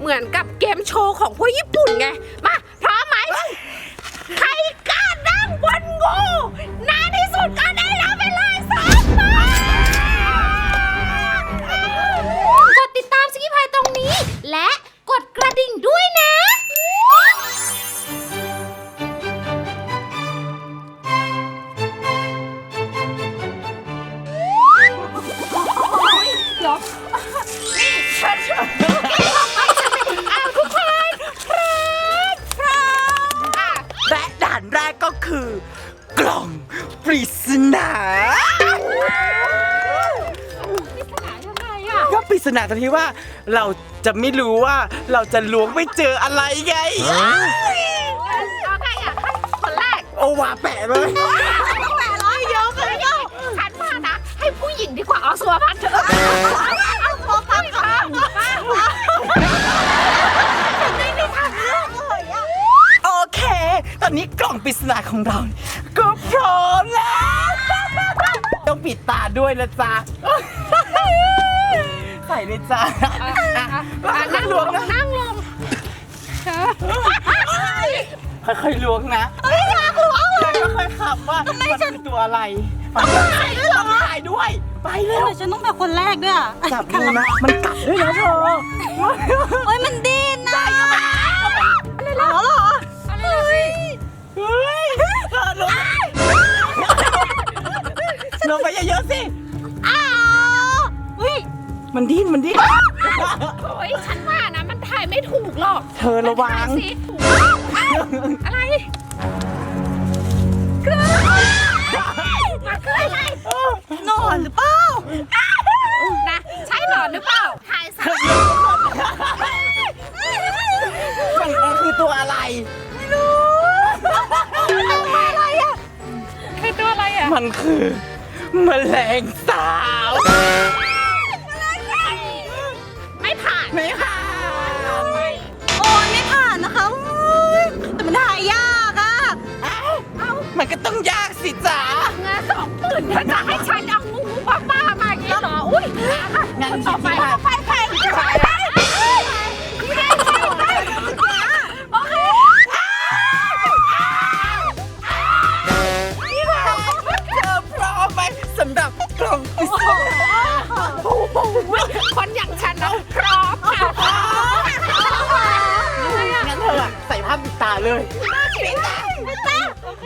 เหมือนกับเกมโชว์ของพวกญี่ปุ่นไง มาพร้อมไหม ใครกล้านั่งบนงูนานที่สุดก็ได้รับไปเลยสามบาทกดติดตามสกิพายตรงนี้ และกดกระดิ่งด้วยนะ เดี๋ยวนี่ฉัน อะก็ปริศนาตรงที่ว่าเราจะไม่รู้ว่าเราจะล้วงไปเจออะไรไงเอาไงอะให้คนแรกโอวาแปะเลย แปดร้อยเยอะเลยอะฉันว่านะให้ผู้หญิงดีกว่าเอาสัวพันเถอะเอาสัวพันค่ะฉันไม่ได้ทำเรื่องเลยอะโอเค ตอนนี้กล่องปริศนาของเรา ก็พร้อมแล้ว ต้องปิดตาด้วยนะจ๊ะใส่ เลยจ้ะอะนั่งลงนั่งลงค่อยๆล้วงนะไม่อยากล้วงเลยค่อยๆขับว่ามันคือตัวอะไรมันถ่ายด้วยเหรอถ่ายด้วย ไปเร็วแต่ฉันต้องเป็นคนแรกด้วยอะจับดูนะมันกัดด้วยนะเธอเฮ้ยมันดิ้นนะอะไรเหรออะไรล่ะสิเฮ้ยเธอล้วงลงไปเยอะๆสิอ้าวอุ้ย มันดิ้นมันดิ้นโอ้ยฉันว่านะมันถ่ายไม่ถูกหรอกเธอระวัง ถ่ายสิอ้าวอะไรคือมันคืออะไรนอนหรือเปล่านะใช่หนอนหรือเปล่าถ่ายซะมันมันคือตัวอะไรอะไรอะคือตัวอะไรอะมันคือแมลงสาบ เลยปิดตาปิดตาโอเค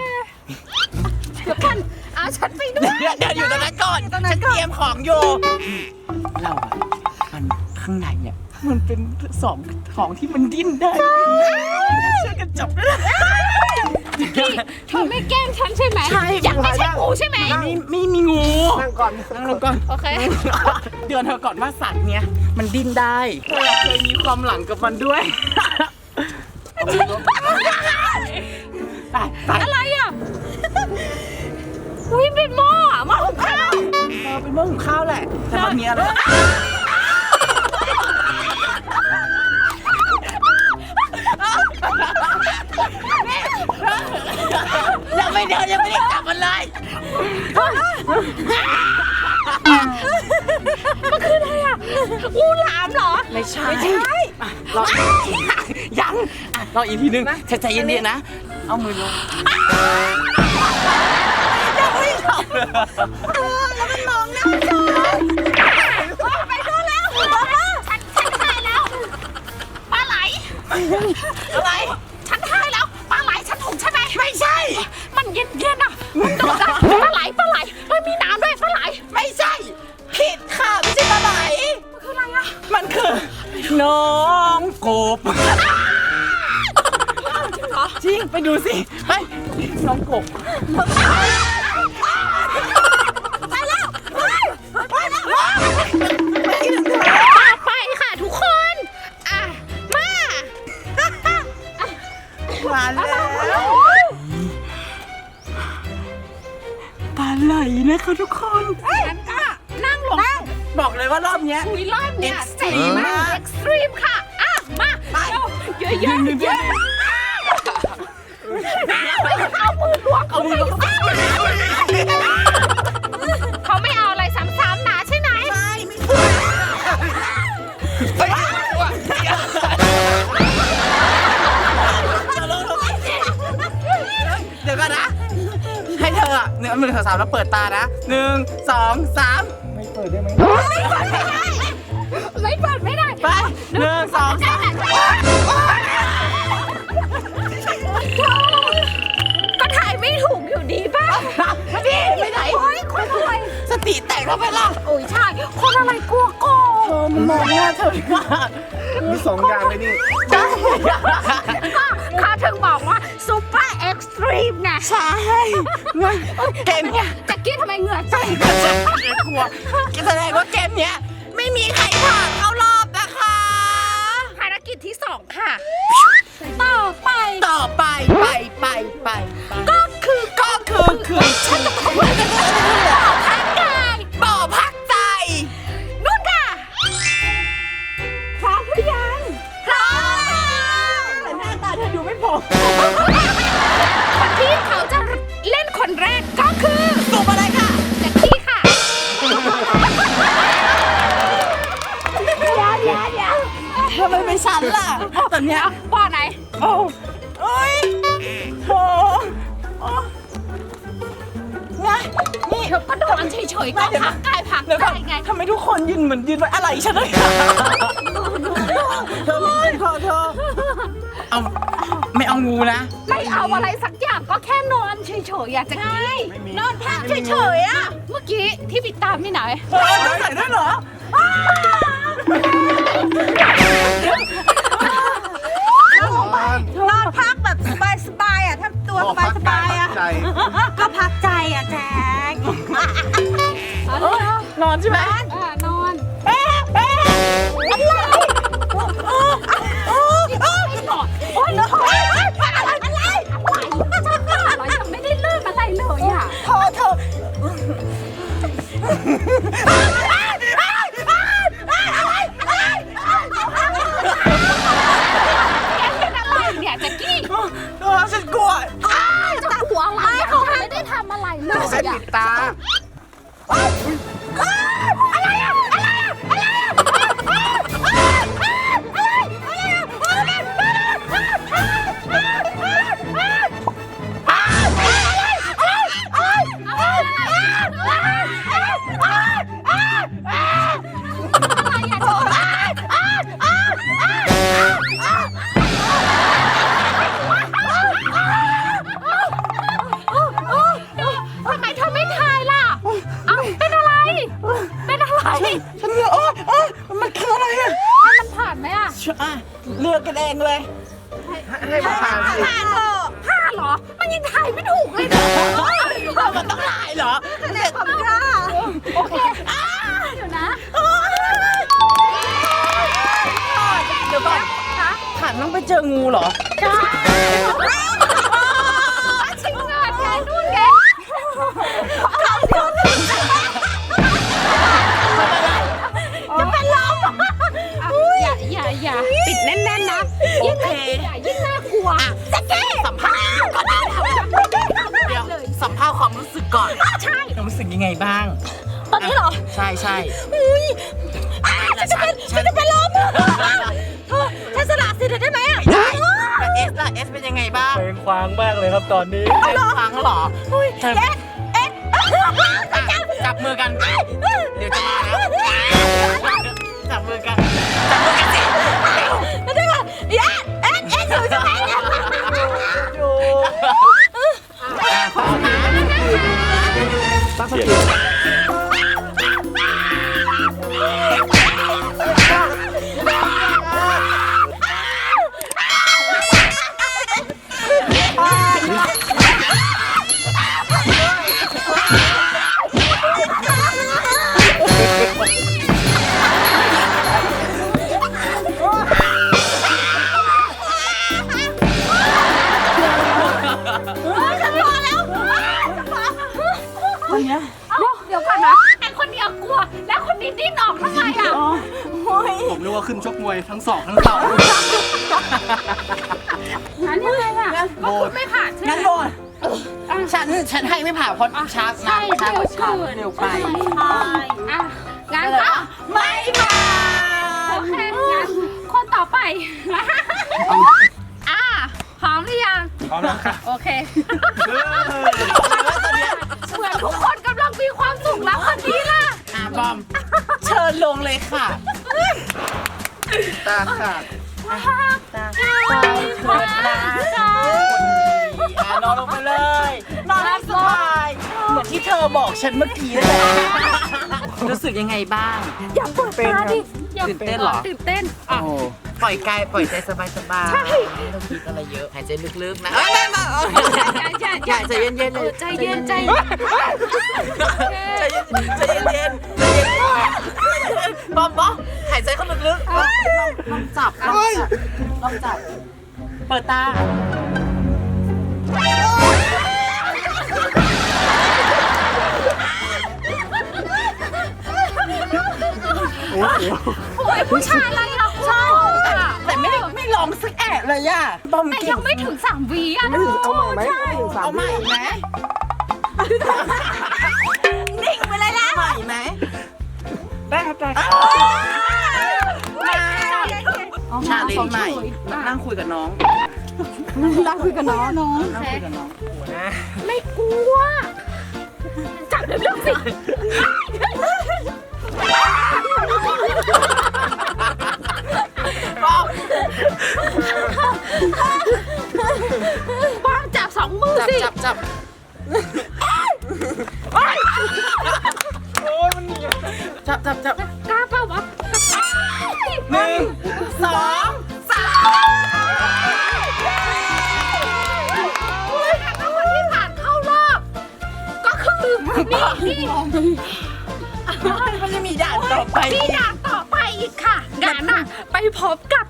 เดี๋ยวกันเอาฉันไปด้วย เดี๋ยวเดี๋ยวอยู่ตรงนั้นก่อน ฉันเตรียมของอยู่เราอะมันข้างในเนี่ยมันเป็นสองของที่มันดิ้นได้ช่วยกันจับด้วยนะเธอไม่แกล้งฉันใช่ไหมใช่อยากไม่ใช่งูใช่ไหมไม่ไม่มีงูนั่งก่อนนั่งลงก่อน โอเค เดือนเธอก่อนว่าสัตว์เนี้ยมันดิ้นได้เธอเคยมีความหลังกับมันด้วยไปไป อะไรอะ อุ้ยเป็นหม้ออะหม้อหุงข้าวเออเป็นหม้อหุงข้าวแหละ แต่มันมีอะไรยังไม่เดินยังไม่ได้จับมันเลยมันคืออะไรอะงูหลามเหรอ ไม่ใช่ อะรอยังอะรออีกทีหนึงใจเย็นๆนะ เอามือลงไปดูแล้วฉันฉันถ่ายแล้วปลาไหลอะไร ฉันถ่ายแล้วปลาไหลฉันถูกใช่ไหมไม่ใช่ มันเย็นเย็นๆอะมันโดดอะ น้องกบจริงเหรอจริง ไปดูสิ ไป น้องกบ ไม่ได้ไปหนึ่งสองสามก็ถ่ายไม่ถูกอยู่ดีป่ะพี่ไปไหนโอ้ยคนอะไรสติแตกแล้วไปล่ะโอ้ยใช่คนอะไรกลัวโกงเธอมันมองหน้าเธอมากมีสองอย่างเลยนี่ใช่ก็เขาถึงบอกว่าซูเปอร์เอ็กซ์ตรีมไงใช่เงินเกมเนี้ยแจ็กกี้ทำไมเหงื่อใจกลัวแสดงว่าเกมเนี้ยไม่มีใครผ่าน ไปไปไปไปไปก็คือก็คือคือฉันจะบอกว่าพักกายบ่อพักใจนู่นค่ะพร้อมหรือยังพร้อมแต่หน้าตาเธอดูไม่พอคนที่เขาจะเล่นคนแรกก็คือสูบอะไรค่ะแจ็กกี้ค่ะเดี๋ยวเดี๋ยวเดี๋ยวทำไมเป็นฉันล่ะตอนเนี้ยบ่อไหนโอ้ ธอก็โดนเฉยๆก็พักกายพักเดี๋ยวใจก่อนไง ทำไมทุกคนยืนเหมือนยืนไว้อะไรฉันเลยเธอเธอเธอเอาไม่เอางูนะ ไม่เอาอะไรสักอย่างก็แค่นอนเฉยๆอยากจะกี้ไม่มีนอนพักเฉยๆอะ เมื่อกี้ที่ปิดตามที่ไหน เธอใส่ด้วยเหรอ นอนพักแบบสบายๆอะถ้าตัวพ่อพักสกาบายยๆพัอะกใจ ก็พักใจอะแจ๊ค นอนใช่ไหมอ่านอนเอ๊ะเอ๊ะอะไรโอ้โอ้โอ้โอ้โอ๊ รู้สึกยังไงบ้าง ตอนนี้เหรอใช่ใช่ อุ้ยฉันจะเป็นฉันจะเป็นลมเธอฉันสละสิทธิ์ได้ไหมอะได้ แต่เอสล่ะเอสเป็นยังไงบ้างเพลงควางมากเลยครับตอนนี้ เป็นครั้งเหรอ อุ้ยเธอ เอ๊ะเอ๊ะอะจับมือกัน เดี๋ยวจะมาแล้วจับมือกันจับมือกันสิ ตั้ง พร้อมแล้วค่ะ โอเคเหมือนทุกคนกำลังมีความสุขแล้วคนนี้ล่ะอะบอม เชิญลงเลยค่ะ ตาขาดตาเถิดนะอะนอนลงไปเลย นอนให้สบาย เหมือนที่เธอบอกฉันเมื่อกี้นั่นแหละรู้สึกยังไงบ้าง อย่าเปิดตาดิอย่าตื่นเต้นเหรอ ตื่นเต้น โอ้ ปล่อยกายปล่อยใจสบายสบายใช่ไม่ต้องคิดอะไรเยอะหายใจลึกๆนะเอ้ยไม่ไม่เอ้ยอย่าอย่าอย่าใจเย็นๆเอเลอยใจเย็นใจเย็นใจเย็นใจเย็นใจเย็นบอมบอมหายใจเข้าลึกๆลองลองจับลองจับลองจับเปิดตาโอ้ยผู้ชายอะไรเราชอบอะ แต่ไม่ได้ไม่ลองสักแอะเลยอะบอมแต่เก่ยังงไม่ถึงสามวีอะเอาใหม่ไหมถึงสามเอาใหม่ไหมนิ่งไปเลยละใหม่ไหมได้ครับได้ชาเลนจ์ใหม่นั่งคุยกับน้องรักคุยกับน้องน้องนั่งคุยกับน้องไม่กลัวจับเรื่องสิ วางจับสองมือจับสิจับจับโอ้ยมันเหนียวจับจับจับกล้าเปล่าวะหนึ่งสองสามแล้วคนที่ผ่านเข้ารอบ ก็คือนี่นี่มันจะมีด่านต่อไป มีด่านต่อไปอีกค่ะงั้นน่ะ ไปพบกับ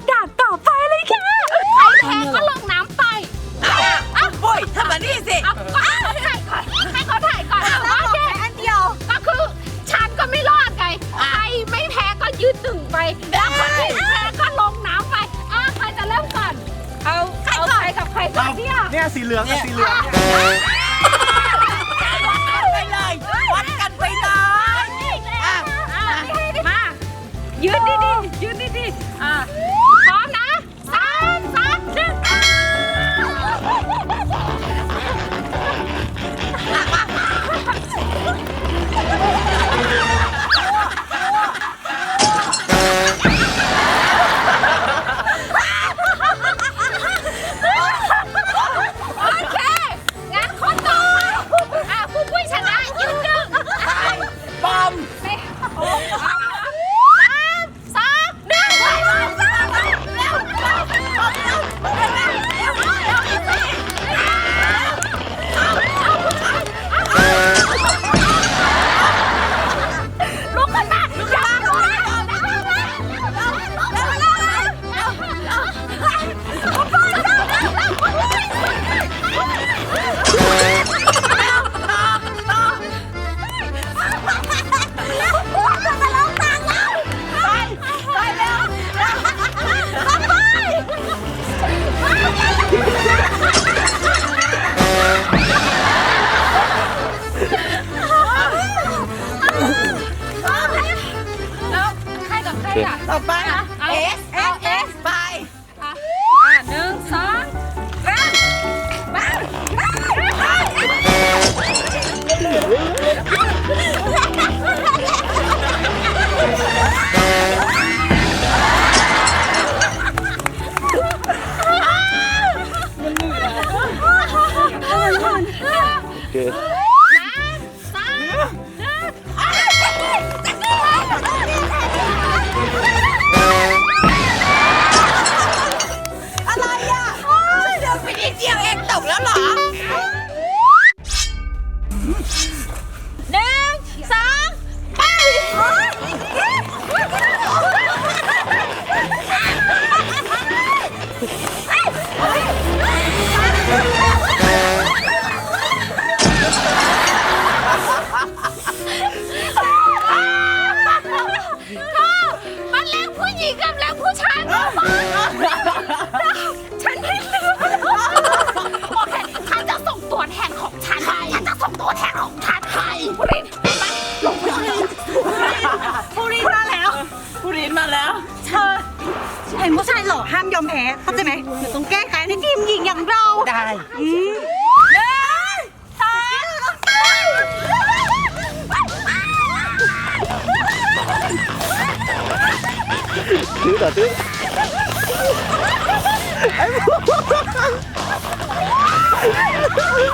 โอ้ยทำแบบนี้สิเอาก่อนให้ถ่ายก่อนให้เขาถ่ายก่อนโอเคอันเดียว ก็คือฉันก็ไม่รอดไงใครไม่แพ้ก็ยืนหนึ่งไปแล้วคนที่แพ้ก็ลงน้ำไปอะใครจะเริ่มก่อน เอาเอาใครกับใครก่อนเนี่ยเนี่ยสีเหลืองกับสีเหลืองเนี่ยไป ส เข้าใจไหมหนูต้องแก้ไขให้ทีมหญิงอย่างเราได้ อืมหนึ่งสองตื้อต่อตื้ออุ้ย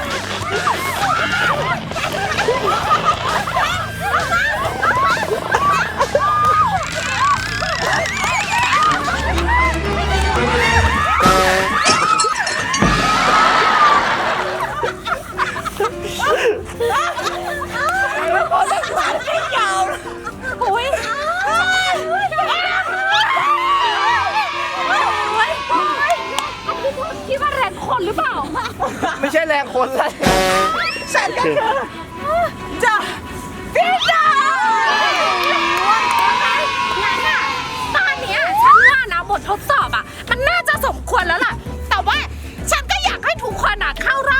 ช่แรงคนเลยฉันก็คือจะพี่จ๋างั้นอะตอนเนี้ยฉันว่านะบททดสอบอะมันน่าจะสมควรแล้วล่ะ แต่ว่าฉันก็อยากให้ทุกคนอะเข้ารอบ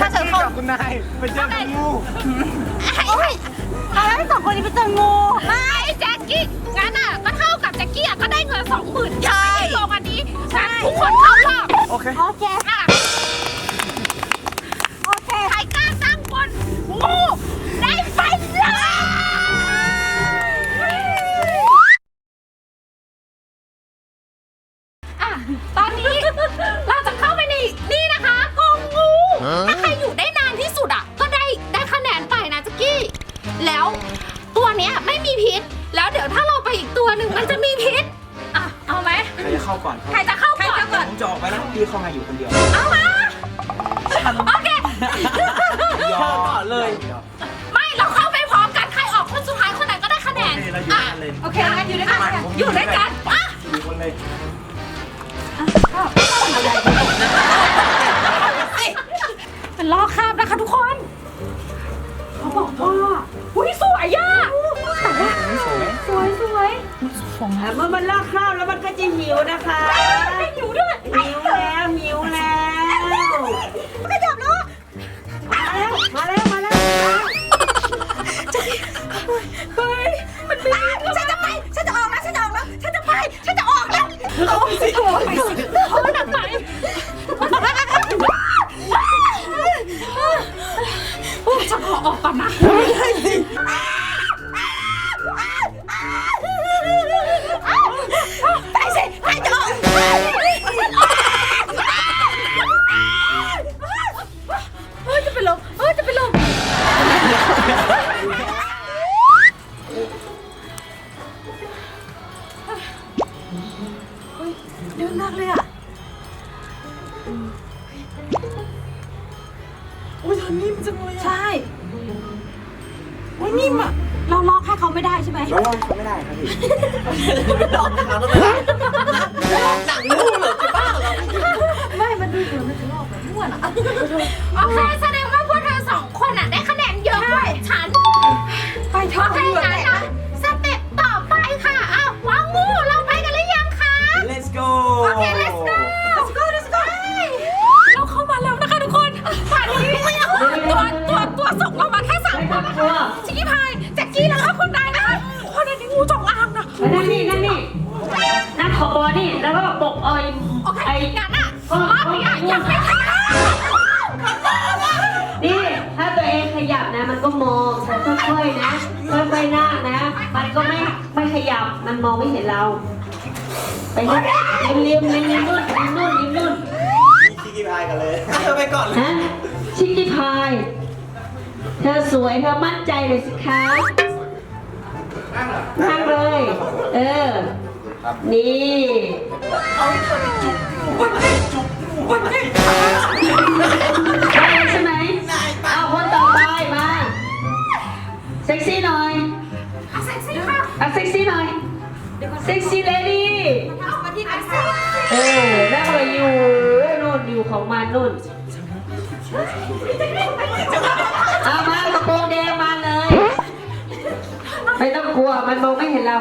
จะเป็นชักกี้กับคุณนายไปเจอกับงูโอ้ยเอาแล้วให้สองคนนี้ไปเจองูไม่แจ็คกี้งั้นอะก็เท่ากับแจ็คกี้อะก็ได้เงินสองหมื่นใช่ลงอันนี้งั้นทุกคนเข้ารอบโอเคโอเค อยู่คนเลยมันลอกคราบนะคะทุกคน เขาบอกว่าอุ้ยสวยอะสวยสวยเมื่อมันลากข้าวแล้วมันก็จะหิวนะคะ อ ไม่เรา ไปนเรียมเรียมๆริมนู่นริมนู่นริมนู่นชิคกี้พายกันเลยเธอไปก่อนเลยฮะชิคกี้พาย เธอสวยเธอมั่นใจเลยสิคะนั่งเลย เออ นี่ได้ใช่ไหมเอาคนต่อไปมา เซ็กซี่หน่อย เอาเซ็กซี่ค่ะเอาเซ็กซี่หน่อย เซ็กซี่เลดี้เอามาที่กันซี่เออนั่งเลยอยู่นู่นอยู่ของมันนู่นเอามากระโปรงแดงมาเลย ไม่ต้องกลัว มันมองไม่เห็นเรา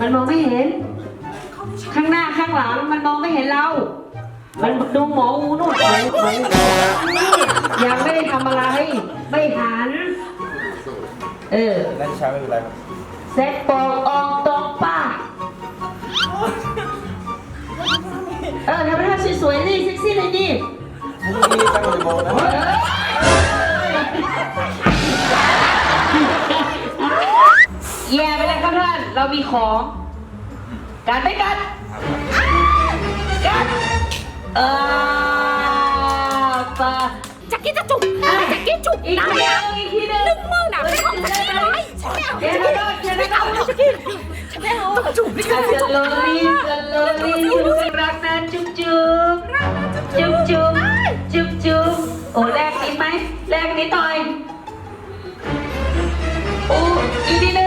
มันมองไม่เห็น ข้างหน้าข้างหลังมันมองไม่เห็นเรา มันดูหมออูนู่นหมอหมอยังไม่ได้ทำอะไร ไม่หัน เออนั่นช้าไม่เป็นไรครับเซ็ตปองอองตองป้า เออทำท่าสวยๆนี่เซ็กซี่เลยดินี่ตั้งโมนะแย่ไปเลยครับท่าน เรามีของ การไม่กันกันเออปะจักกี้จะจุกจักกี้จุกอีกนะทีหนึงอีกทีหนึงหนึ่งมือหนักเป็นของจัก กี้เลยฉันไม่เอาเดี๋ยวเดี๋ยวเดี๋ยวเดี๋ยวฉันไม่เอาจักกี้ฉันไม่เอากนี่จะโลลีจะโลลีจุ๊บรักนะจุ๊บจุ๊บจุ๊บจุ๊บจุ๊บจุ๊บโอ้แลกนิดไหมแลกนิดหน่อยโอ้อีกทีห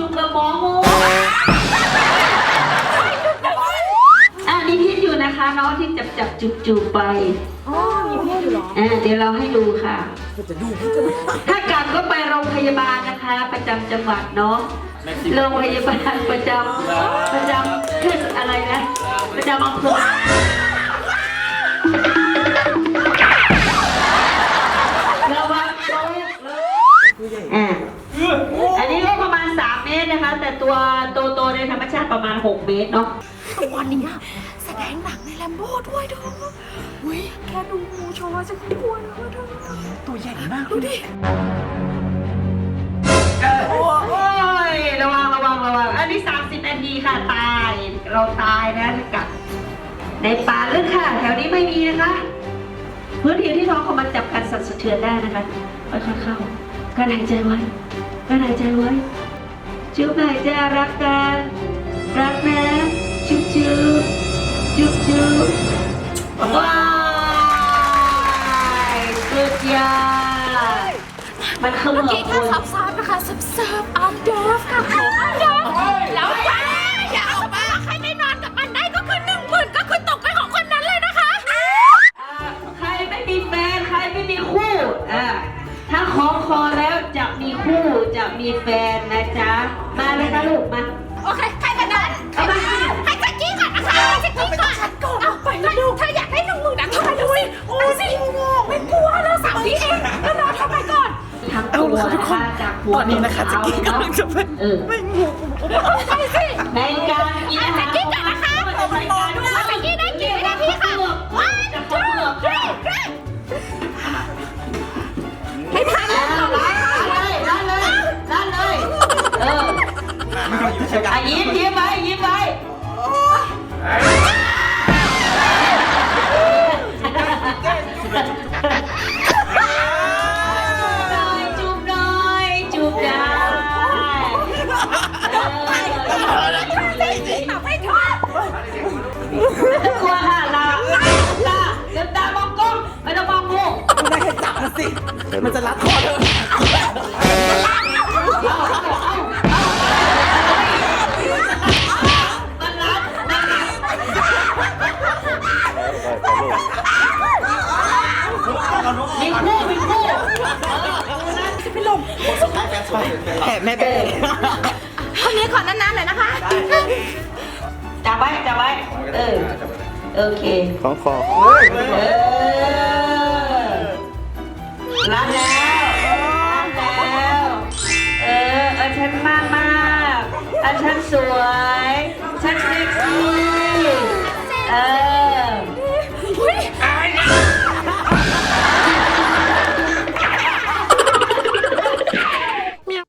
กับงูจุ๊บกับหมองูอะมีพิษอยู่นะคะน้องที่จับจับจุบจุบไปอ๋อมีพี่อยู่หรออ่าเดี๋ยวเราให้ดูค่ะถ้ากัดก็ไปโรงพยาบาลนะคะ ประจำจังหวัดเนาะโรงพยาบาลประจำประจำเทศอะไรนะ ประจำอำเภอระวังโต๊ะอ่าอันนี้ แต่ตัวโตๆในธรรมชาติประมาณ 6 เมตรเนาะตัวนี้อะแสดงหนังในแลมโบ้ด้วยเธออุ้ยแค่ดูงูโชว์จะกลัวแล้วเธอตัวใหญ่มากดูดิโอ้ยระวังระวังระวังอันนี้ 30 นาทีค่ะตาย เราตายนะถ้ากัดในป่าลึกค่ะ แถวนี้ไม่มีนะคะ พื้นที่ที่ท้องของมันจับกันสั่นสะเทือนได้นะคะค่อยๆเข้าการหายใจไว้การหายใจไว้ จุ๊บหายใจรักกัน รักนะ จุ๊บจุ๊บจุ๊บจุ๊บว้ายสุดยอดมันขมือบเมื่อกี้คุแค่ณซับซ้อนนะคะซับเซิร์ฟอันเดอร์ค่ะอันเดอร์แล้วจ้าอย่าเอามาใครได้นอนกับมันได้ก็คือหนึ่งหมื่นก็คือตกเป็นของคนนั้นเลยนะคะ อ่าใครไม่มีแฟน ใครไม่มีคู่อ่าถ้าคล้องคอแล้วจะมีคู่จะมีแฟนนะจ๊ะ มาเลยนะลูกมา โอเค ใครกันนั้นเอามาให้แจ็คกี้ก่อนนะคะให้แจ็คกี้ก่อนเอาไปเลยดูถ้าอยากได้หนึ่งหมื่นนะทำไมเลยโอ้สิไม่กลัวแล้วสามวิเองแล้วรอทำไมก่อน ทั้งตัวนะคะจากหัวตอนนี้นะคะจะกินกำลังจะเป็นเออไปสิ ในการ อยู่ใช่กันอะยิ้มยิ้มไว้ยิ้มไว้จูบหน่อยจูบได้เออให้เธอไม่ต้องกลัวค่ะลาลาเดินตามองกล้องไม่ต้องมองงูไม่ให้จับมันสิ มันจะรัดคอเธอ แผลแม่เป็นคนนี้ขอนานๆหน่อยนะคะ จับไว้จับไว้ เออ โอเค ของคอเออรัดแล้วรัดแล้ว เออ เออฉันมากมากอันฉันสวย ฉันเซ็กซี่ เออ